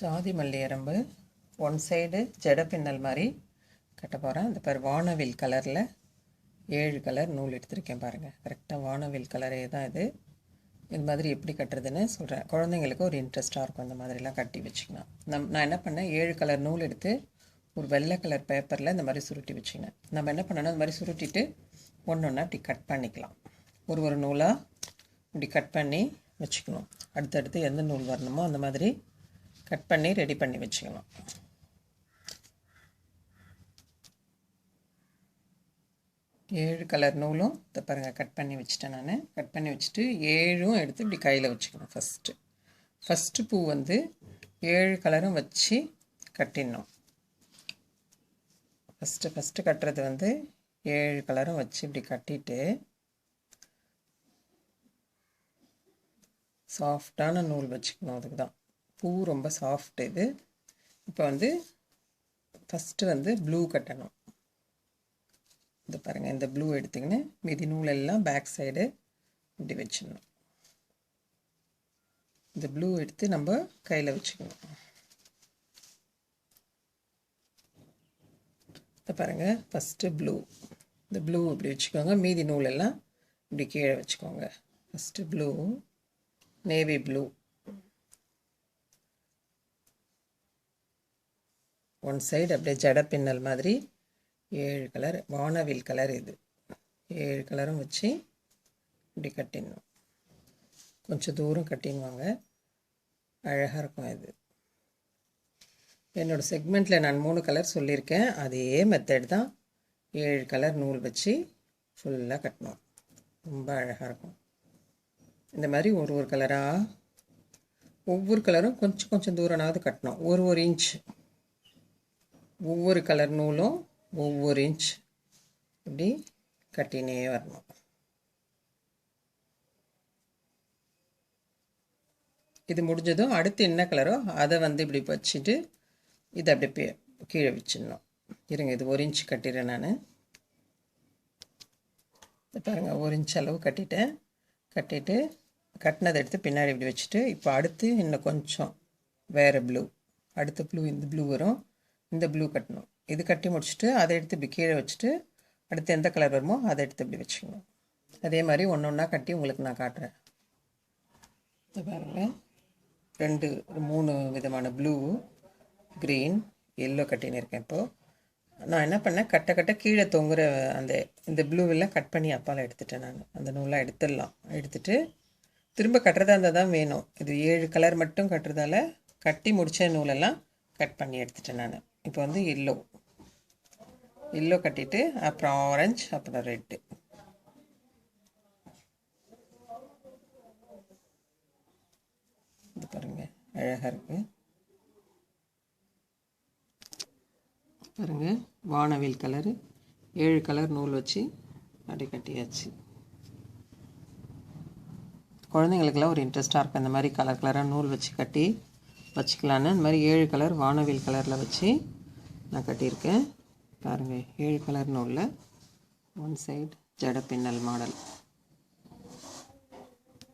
ஜாதி மல்லி எறும்பு ஒன் சைடு ஜட பின்னல் மாதிரி கட்ட போகிறேன் அந்த பேர் வானவில் கலரில் ஏழு கலர் நூல் எடுத்திருக்கேன் பாருங்கள் கரெக்டாக வானவில் கலரே தான் இது. இது மாதிரி எப்படி கட்டுறதுன்னு சொல்கிறேன் குழந்தைங்களுக்கு ஒரு இன்ட்ரெஸ்ட்டாக இருக்கும் இந்த மாதிரிலாம் கட்டி வச்சுக்கலாம் நம் நான் என்ன பண்ணேன்? ஏழு கலர் நூல் எடுத்து ஒரு வெள்ளை கலர் பேப்பரில் இந்த மாதிரி சுருட்டி வச்சுக்கினேன். நம்ம என்ன பண்ணணும் இந்த மாதிரி சுருட்டிட்டு ஒன்று ஒன்றா இப்படி கட் பண்ணிக்கலாம். ஒரு ஒரு நூலாக இப்படி கட் பண்ணி வச்சுக்கணும். அடுத்தடுத்து எந்த நூல் வரணுமோ அந்த மாதிரி கட் பண்ணி ரெடி பண்ணி வச்சுக்கணும். ஏழு கலர் நூலும் இதை பாருங்கள் கட் பண்ணி வச்சுட்டேன் நான். கட் பண்ணி வச்சுட்டு ஏழும் எடுத்து இப்படி கையில் வச்சுக்கணும் ஃபஸ்ட்டு ஃபஸ்ட்டு பூ வந்து ஏழு கலரும் வச்சு கட்டிடணும். ஃபஸ்ட்டு ஃபஸ்ட்டு கட்டுறது வந்து ஏழு கலரும் வச்சு இப்படி கட்டிட்டு சாஃப்டான நூல் வச்சுக்கணும் அதுக்கு தான் பூ ரொம்ப சாஃப்ட் இது. இப்போ வந்து ஃபஸ்ட்டு வந்து ப்ளூ கட்டணும். இது பாருங்கள் இந்த ப்ளூ எடுத்திங்கன்னு மீதி நூலெல்லாம் பேக் சைடு இப்படி வச்சிடணும். இந்த ப்ளூ எடுத்து நம்ம கையில் வச்சுக்கணும். இதை பாருங்கள் ஃபஸ்ட்டு ப்ளூ இந்த ப்ளூ இப்படி வச்சுக்கோங்க மீதி நூலெல்லாம் இப்படி கீழே வச்சுக்கோங்க. First blue navy blue one side அப்படியே ஜட பின்னல் மாதிரி ஏழு கலர் வானவில் கலர் இது. ஏழு கலரும் வச்சு இப்படி கட்டிடணும். கொஞ்சம் தூரம் கட்டிடுவாங்க. அழகாக இருக்கும் இது. என்னோடய செக்மெண்ட்டில் நான் மூணு கலர் சொல்லியிருக்கேன். அதே மெத்தட் தான் ஏழு கலர் நூல் வச்சு ஃபுல்லாக கட்டணும். ரொம்ப அழகாக இருக்கும். இந்த மாதிரி ஒரு ஒரு கலராக ஒவ்வொரு கலரும் கொஞ்சம் கொஞ்சம் தூரனாவது கட்டணும். ஒரு ஒரு இன்ச் ஒவ்வொரு கலர் நூலும் ஒவ்வொரு இன்ச் இப்படி கட்டினே வரணும். இது முடிஞ்சதும் அடுத்து என்ன கலரோ அதை வந்து இப்படி வச்சுட்டு இதை அப்படியே கீழே வச்சிடணும். இருங்க இது ஒரு இன்ச் கட்டிடுறேன் நான். பாருங்கள் ஒரு இன்ச் அளவு கட்டிட்டேன். கட்டிட்டு கட்டினதை எடுத்து பின்னாடி இப்படி வச்சுட்டு இப்போ அடுத்து இன்னும் கொஞ்சம் வேறு ப்ளூ அடுத்த ப்ளூ இந்த ப்ளூ வரும். இந்த ப்ளூ கட்டணும். இது கட்டி முடிச்சுட்டு அதை எடுத்து இப்படி கீழே வச்சுட்டு அடுத்து எந்த கலர் வருமோ அதை எடுத்து இப்படி வச்சுக்கணும். அதே மாதிரி ஒன்று ஒன்றா கட்டி உங்களுக்கு நான் காட்டுறேன். பாருங்கள் ரெண்டு மூணு விதமான ப்ளூ க்ரீன் எல்லோ கட்டின்னு இருக்கேன் இப்போது நான் என்ன பண்ணேன்? கட்ட கட்ட கீழே தொங்குற அந்த இந்த ப்ளூவெல்லாம் கட் பண்ணி அப்பால் எடுத்துட்டேன் நான். அந்த நூலாக எடுத்துடலாம். எடுத்துட்டு திரும்ப கட்டுறதா இருந்தால் தான் வேணும். இது ஏழு கலர் மட்டும் கட்டுறதால கட்டி முடித்த நூலெல்லாம் கட் பண்ணி எடுத்துட்டேன் நான். இப்போ வந்து எல்லோ எல்லோ கட்டிட்டு அப்புறம் ஆரஞ்சு அப்புறம் ரெட்டு இது பாருங்கள் அழகாக இருக்குது பாருங்கள் வானவில் கலரு. ஏழு கலர் நூல் வச்சு அப்படி கட்டியாச்சு. குழந்தைங்களுக்கெல்லாம் ஒரு இன்ட்ரெஸ்ட்டாக இருக்கும் இந்த மாதிரி கலர் கலராக நூல் வச்சு கட்டி வச்சுக்கலான்னு. இந்த மாதிரி ஏழு கலர் வானவில் கலரில் வச்சு நான் கட்டியிருக்கேன். பாருங்கள் ஏழு கலர் நூலில் ஒன் சைடு ஜட பின்னல் மாடல்.